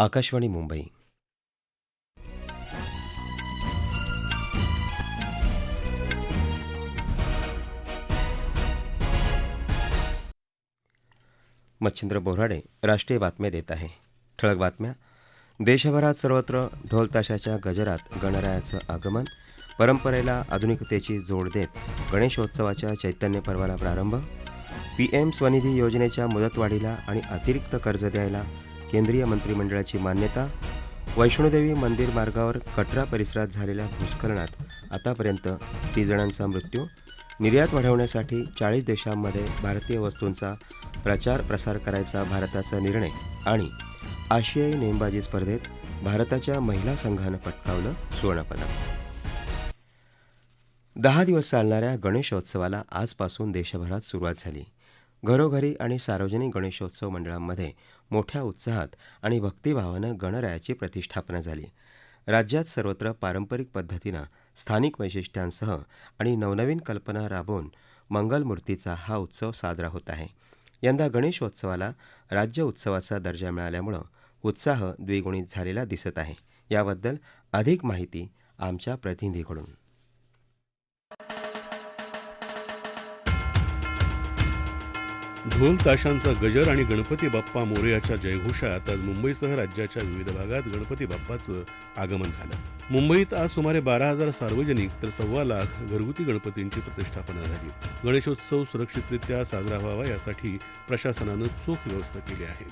आकाशवाणी मुंबई. मच्छिंद्र बोराडे राष्ट्रीय बातम्या देत आहे. ठळक बातम्या. देशभरात सर्वत्र ढोलताशाच्या गजरात गणरायाचं आगमन. परंपरेला आधुनिकतेची जोड देत गणेशोत्सवाच्या चैतन्य पर्वाला प्रारंभ. पीएम स्वनिधी योजनेच्या मुदतवाढीला आणि अतिरिक्त कर्ज द्यायला केंद्रीय मंत्रिमंडळाची मान्यता वैष्णोदेवी मंदिर मार्गावर कटरा परिसरात झालेल्या भूस्खलनात आतापर्यंत तीस जणांचा मृत्यू निर्यात वाढवण्यासाठी चाळीस देशांमध्ये भारतीय वस्तूंचा प्रचार प्रसार करायचा भारताचा निर्णय आणि आशियाई नेमबाजी स्पर्धेत भारताच्या महिला संघानं पटकावलं सुवर्णपदक. दहा दिवस चालणाऱ्या गणेशोत्सवाला आजपासून देशभरात सुरुवात झाली. घरोघरी आणि सार्वजनिक गणेशोत्सव मंडळांमध्ये मोठ्या उत्साहात आणि भक्तिभावानं गणरायाची प्रतिष्ठापना झाली. राज्यात सर्वत्र पारंपरिक पद्धतीनं स्थानिक वैशिष्ट्यांसह आणि नवनवीन कल्पना राबवून मंगलमूर्तीचा हा उत्सव साजरा होत आहे. यंदा गणेशोत्सवाला राज्य उत्सवाचा दर्जा मिळाल्यामुळं उत्साह द्विगुणित झालेला दिसत आहे. याबद्दल अधिक माहिती आमच्या प्रतिनिधीकडून. ढोल ताशांचा गजर आणि गणपती बाप्पा मोरयाच्या जयघोषात आज मुंबईसह राज्याच्या विविध भागात गणपती बाप्पाचं आगमन झालं. मुंबईत आज सुमारे बारा हजार सार्वजनिक तर सव्वा लाख घरगुती गणपतींची प्रतिष्ठापना झाली. गणेशोत्सव सुरक्षितरित्या साजरा व्हावा यासाठी प्रशासनानं चोख व्यवस्था केली आहे.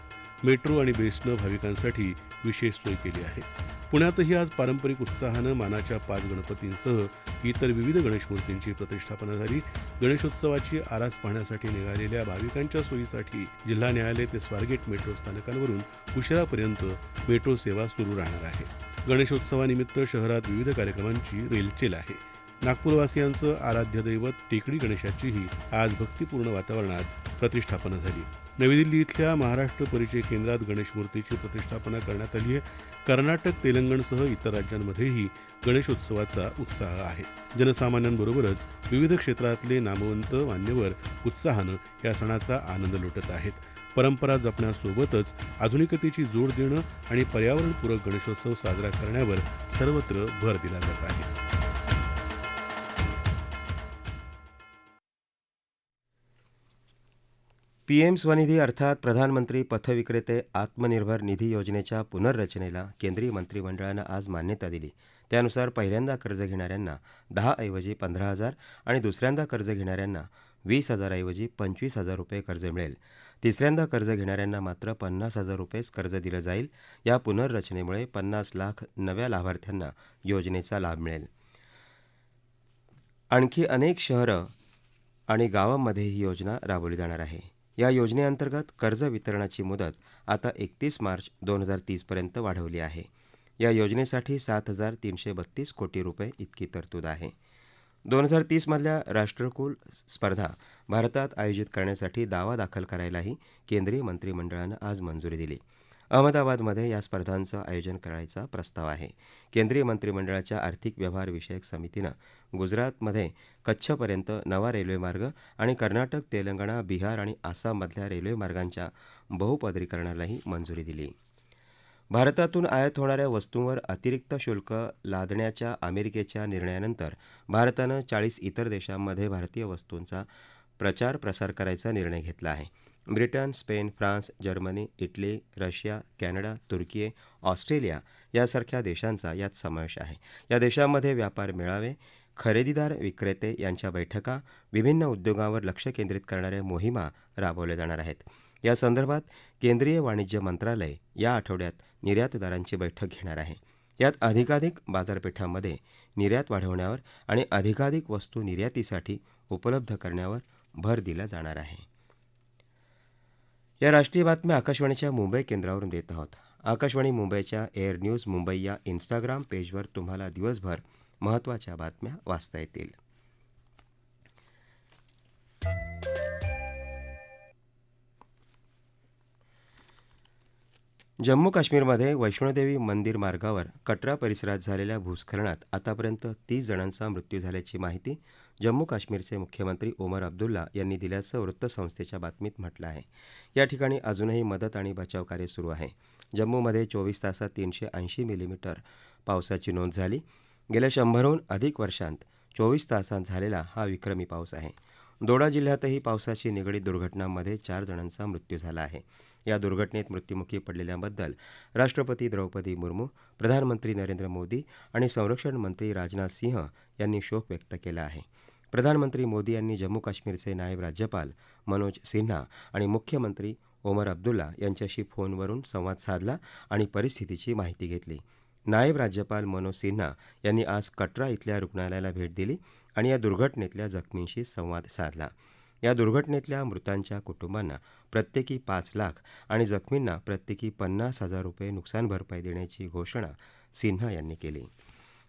मेट्रो आणि बेस्टनं भाविकांसाठी विशेष सोय केली आहे. पुण्यातही आज पारंपरिक उत्साहानं मानाच्या पाच गणपतींसह इतर विविध गणेशमूर्तींची प्रतिष्ठापना झाली. गणेशोत्सवाची आरास पाहण्यासाठी निघालेल्या भाविकांच्या सोयीसाठी जिल्हा न्यायालय ते स्वारगेट मेट्रो स्थानकांवरून उशिरापर्यंत मेट्रो सेवा सुरू राहणार आहे. गणेशोत्सवानिमित्त शहरात विविध कार्यक्रमांची रेलचेल आहे. नागपूरवासियांचं आराध्य दैवत टेकडी गणेशाचीही आज भक्तिपूर्ण वातावरणात प्रतिष्ठापना झाली. नवी दिल्ली इथल्या महाराष्ट्र परिचय केंद्रात गणेश मूर्तीची प्रतिष्ठापना करण्यात आली आहे. कर्नाटक तेलंगणसह इतर राज्यांमध्येही गणेशोत्सवाचा उत्साह आहे. जनसामान्यांबरोबरच विविध क्षेत्रातले नामवंत मान्यवर उत्साहानं या सणाचा आनंद लुटत आहेत. परंपरा जपण्यासोबतच आधुनिकतेची जोड देणं आणि पर्यावरणपूरक गणेशोत्सव साजरा करण्यावर सर्वत्र भर दिला जात आहे. पीएम स्वनिधी अर्थात प्रधानमंत्री पथविक्रेते आत्मनिर्भर निधी योजनेच्या पुनर्रचनेला केंद्रीय मंत्रिमंडळानं आज मान्यता दिली. त्यानुसार पहिल्यांदा कर्ज घेणाऱ्यांना दहा ऐवजी पंधरा हजार आणि दुसऱ्यांदा कर्ज घेणाऱ्यांना वीस हजारऐवजी पंचवीस हजार रुपये कर्ज मिळेल. तिसऱ्यांदा कर्ज घेणाऱ्यांना मात्र पन्नास हजार रुपयेच कर्ज दिलं जाईल. या पुनर्रचनेमुळे पन्नास लाख नव्या लाभार्थ्यांना योजनेचा लाभ मिळेल. आणखी अनेक शहरं आणि गावांमध्ये ही योजना राबवली जाणार आहे. या योजनेअंतर्गत कर्ज वितरणाची मुदत आता एकतीस मार्च दोन हजार तीसपर्यंत वाढवली आहे. या योजनेसाठी सात हजार तीनशे बत्तीस कोटी रुपये इतकी तरतूद आहे. दोन हजार तीसमधल्या राष्ट्रकुल स्पर्धा भारतात आयोजित करण्यासाठी दावा दाखल करायलाही केंद्रीय मंत्रिमंडळानं आज मंजुरी दिली. अहमदाबादमध्ये या स्पर्धांचं आयोजन करायचा प्रस्ताव आहे. केंद्रीय मंत्रिमंडळाच्या आर्थिक व्यवहार विषयक समितीनं गुजरातमध्ये कच्छपर्यंत नवा रेल्वेमार्ग आणि कर्नाटक तेलंगणा बिहार आणि आसाममधल्या रेल्वेमार्गांच्या बहुपदरीकरणालाही मंजुरी दिली. भारतातून आयात होणाऱ्या वस्तूंवर अतिरिक्त शुल्क लादण्याच्या अमेरिकेच्या निर्णयानंतर भारतानं चाळीस इतर देशांमध्ये भारतीय वस्तूंचा प्रचार प्रसार करायचा निर्णय घेतला आहे. Britain Spain France Germany Italy Russia Canada तुर्की ऑस्ट्रेलिया यासारख्या देशांचा यात समावेश आहे. या देशांमध्ये व्यापार मेळावे खरेदीदार विक्रेते यांच्या बैठका विभिन्न उद्योगांवर लक्ष केंद्रित करणाऱ्या मोहिमा राबवल्या जाणार आहेत. या संदर्भात केंद्रीय वाणिज्य मंत्रालय या आठवड्यात निर्यातदारांची बैठक घेणार आहे. यात अधिकाधिक बाजारपेठांमध्ये निर्यात वाढवण्यावर आणि अधिकाधिक वस्तू निर्यातीसाठी उपलब्ध करण्यावर भर दिला जाणार आहे. या राष्ट्रीय बातम्या आकाशवाणीच्या मुंबई केंद्रावरून देत आहोत. आकाशवाणी मुंबईच्या एअर न्यूज मुंबई या इन्स्टाग्राम पेजवर तुम्हाला दिवसभर महत्त्वाच्या बातम्या वाचता येतील. जम्मू काश्मीरमध्ये वैष्णोदेवी मंदिर मार्गावर कटरा परिसरात झालेल्या भूस्खलनात आतापर्यंत तीस जणांचा मृत्यू झाल्याची माहिती जम्मू काश्मीरचे मुख्यमंत्री ओमर अब्दुल्ला यांनी दिल्याचं वृत्तसंस्थेच्या बातमीत म्हटलं आहे. या ठिकाणी अजूनही मदत आणि बचावकार्य सुरू आहे. जम्मूमध्ये चोवीस तासात तीनशे ऐंशी मिलीमीटर पावसाची नोंद झाली. गेल्या शंभरहून अधिक वर्षांत चोवीस तासांत झालेला हा विक्रमी पाऊस आहे. दोडा जिल्ह्यातही पावसाची निगडीत दुर्घटनांमध्ये चार जणांचा मृत्यू झाला आहे. या दुर्घटनेत मृत्युमुखी पडलेल्यांबद्दल राष्ट्रपती द्रौपदी मुर्मू प्रधानमंत्री नरेंद्र मोदी आणि संरक्षण मंत्री राजनाथ सिंह यांनी शोक व्यक्त केला आहे. प्रधानमंत्री मोदी यांनी जम्मू काश्मीरचे नायब राज्यपाल मनोज सिन्हा आणि मुख्यमंत्री ओमर अब्दुल्ला यांच्याशी फोनवरून संवाद साधला आणि परिस्थितीची माहिती घेतली. नायब राज्यपाल मनोज सिन्हा यांनी आज कटरा इथल्या रुग्णालयाला भेट दिली आणि या दुर्घटनेतल्या जखमींशी संवाद साधला. या दुर्घटनेतल्या मृतांच्या कुटुंबांना प्रत्येकी पाच लाख आणि जखमींना प्रत्येकी पन्नास हजार रुपये नुकसान भरपाई देण्याची घोषणा सिन्हा यांनी केली.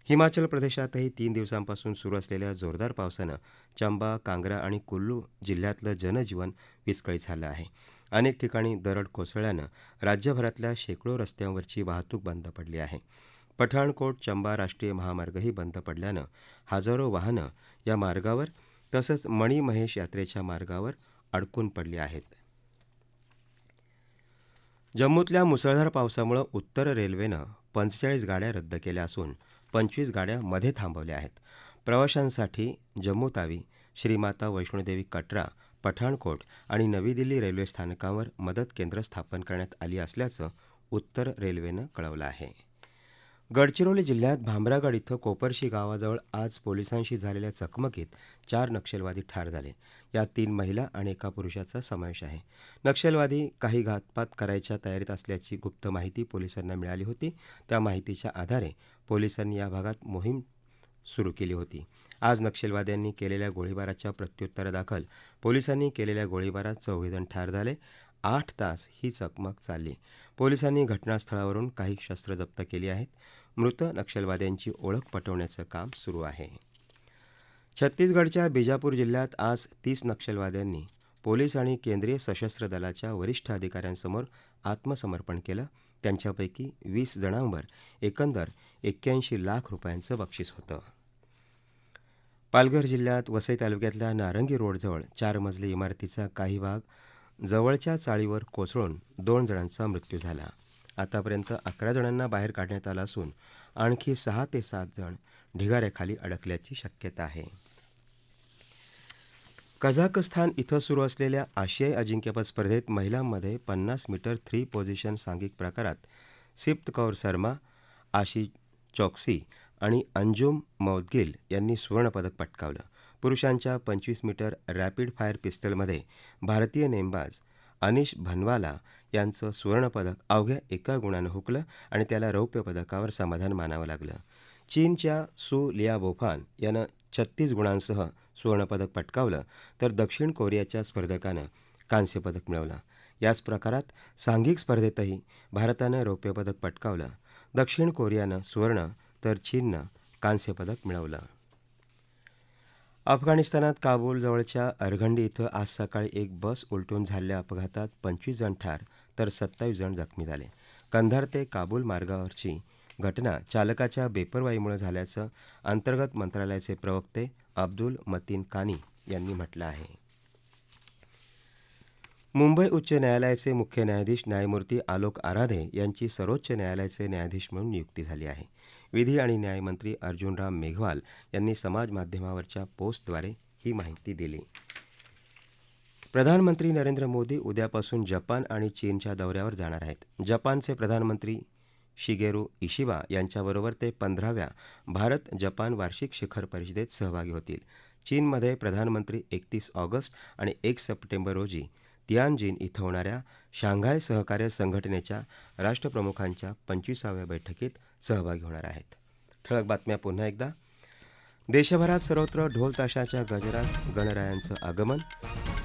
हिमाचल प्रदेशातही तीन दिवसांपासून सुरू असलेल्या जोरदार पावसानं चंबा कांग्रा आणि कुल्लू जिल्ह्यातलं जनजीवन विस्कळीत झालं आहे. अनेक ठिकाणी दरड कोसळल्यानं राज्यभरातल्या शेकडो रस्त्यांवरची वाहतूक बंद पडली आहे. पठाणकोट चंबा राष्ट्रीय महामार्गही बंद पडल्यानं हजारो वाहनं या मार्गावर तसंच मणी महेश यात्रेच्या मार्गावर अडकून पडली आहेत. जम्मूतल्या मुसळधार पावसामुळं उत्तर रेल्वेनं पंचेचाळीस गाड्या रद्द केल्या असून पंचवीस गाड्या मध्ये थांबवल्या आहेत. प्रवाशांसाठी जम्मू तावी श्रीमाता वैष्णोदेवी कटरा पठाणकोट आणि नवी दिल्ली रेल्वे स्थानकावर मदत केंद्र स्थापन करण्यात आली असल्याचं उत्तर रेल्वेनं कळवलं आहे. गडचिरोली जिल्ह्यात भामरागड इथं कोपरशी गावाजवळ आज पोलिसांशी झालेल्या चकमकीत चार नक्षलवादी ठार झाले. यात तीन महिला आणि एका पुरुषाचा समावेश आहे. नक्षलवादी काही घातपात करायच्या तयारीत असल्याची गुप्त माहिती पोलिसांना मिळाली होती. त्या माहितीच्या आधारे पोलिसांनी या भागात मोहीम सुरू केली होती. आज नक्षलवाद्यांनी केलेल्या गोळीबाराच्या प्रत्युत्तरादाखल पोलिसांनी केलेल्या गोळीबारात चौघेजण ठार झाले. आठ तास ही चकमक चालली. पोलिसांनी घटनास्थळावरून काही शस्त्र जप्त केली आहेत. मृत नक्षलवाद्यांची ओळख पटवण्याचं काम सुरू आहे. छत्तीसगडच्या बिजापूर जिल्ह्यात आज तीस नक्षलवाद्यांनी पोलीस आणि केंद्रीय सशस्त्र दलाच्या वरिष्ठ अधिकाऱ्यांसमोर आत्मसमर्पण केलं. त्यांच्यापैकी वीस जणांवर एकंदर एक्क्याऐंशी लाख रुपयांचं बक्षीस होतं. पालघर जिल्ह्यात वसई तालुक्यातल्या नारंगी रोडजवळ चार मजली इमारतीचा काही भाग जवळच्या चाळीवर कोसळून दोन जणांचा मृत्यू झाला. आतापर्यंत अकरा जणांना बाहेर काढण्यात आलं असून आणखी सहा ते सात जण ढिगाऱ्याखाली अडकल्याची शक्यता आहे. कझाकस्तान इथं सुरू असलेल्या आशियाई अजिंक्यपद स्पर्धेत महिलांमध्ये पन्नास मीटर थ्री पोझिशन सांघिक प्रकारात सिप्त कौर शर्मा आशी चौक्सी आणि अंजुम मौदगिल यांनी सुवर्णपदक पटकावलं. पुरुषांच्या पंचवीस मीटर रॅपिड फायर पिस्टलमध्ये भारतीय नेमबाज अनिश भनवाला यांचं सुवर्णपदक अवघ्या एका गुणानं हुकलं आणि त्याला रौप्य पदकावर समाधान मानावं लागलं. चीनच्या सु लिया बोफान यानं छत्तीस गुणांसह सुवर्णपदक पटकावलं तर दक्षिण कोरियाच्या स्पर्धकानं कांस्यपदक मिळवलं. याच प्रकारात सांघिक स्पर्धेतही भारतानं रौप्यपदक पटकावलं दक्षिण कोरियानं सुवर्ण तर चीननं कांस्यपदक मिळवलं. अफगाणिस्तानात काबूलजवळच्या अरघंडी इथं आज सकाळी एक बस उलटून झालेल्या अपघातात पंचवीस जण ठार तर सत्तावीस जण जखमी झाले. कंधार ते काबूल मार्गावरची घटना चालकाच्या बेपरवाईमुळे झाल्याचं अंतर्गत मंत्रालयाचे प्रवक्ते अब्दुल मतीन कानी यांनी म्हटलं आहे. मुंबई उच्च न्यायालयाचे मुख्य न्यायाधीश न्यायमूर्ती आलोक आराधे यांची सर्वोच्च न्यायालयाचे न्यायाधीश म्हणून नियुक्ती झाली आहे. विधी आणि न्यायमंत्री अर्जुनराम मेघवाल यांनी समाज माध्यमावरच्या पोस्टद्वारे ही माहिती दिली. प्रधानमंत्री नरेंद्र मोदी उद्यापासून जपान आणि चीनच्या दौऱ्यावर जाणार आहेत. जपानचे प्रधानमंत्री शिगेरू इशिबा यांच्याबरोबर ते पंधराव्या भारत जपान वार्षिक शिखर परिषदेत सहभागी होतील. चीनमध्ये प्रधानमंत्री एकतीस ऑगस्ट आणि एक सप्टेंबर रोजी तियानजिन इथं होणाऱ्या शांघाय सहकार्य संघटनेच्या राष्ट्रप्रमुखांच्या पंचवीसाव्या बैठकीत सहभागी होणार आहेत. ठळक बातम्या पुन्हा एकदा. देशभरात सर्वत्र ढोल ताशाच्या गजरात गणरायांचं आगमन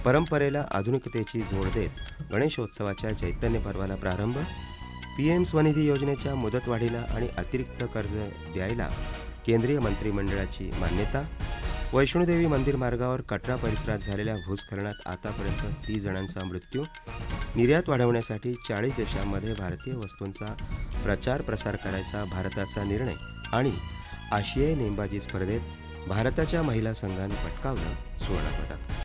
परंपरेला आधुनिकतेची जोड देत गणेशोत्सवाच्या चैतन्य पर्वाला प्रारंभ पीएम स्वनिधी योजनेच्या मुदतवाढीला आणि अतिरिक्त कर्ज द्यायला केंद्रीय मंत्रिमंडळाची मान्यता वैष्णोदेवी मंदिर मार्गावर कटरा परिसरात झालेल्या भूस्खलनात आतापर्यंत तीस जणांचा मृत्यू निर्यात वाढवण्यासाठी चाळीस देशांमध्ये भारतीय वस्तूंचा प्रचार प्रसार करायचा भारताचा निर्णय आणि आशियाई नेमबाजी स्पर्धेत भारताच्या महिला संघानं पटकावलं सुवर्णपदक.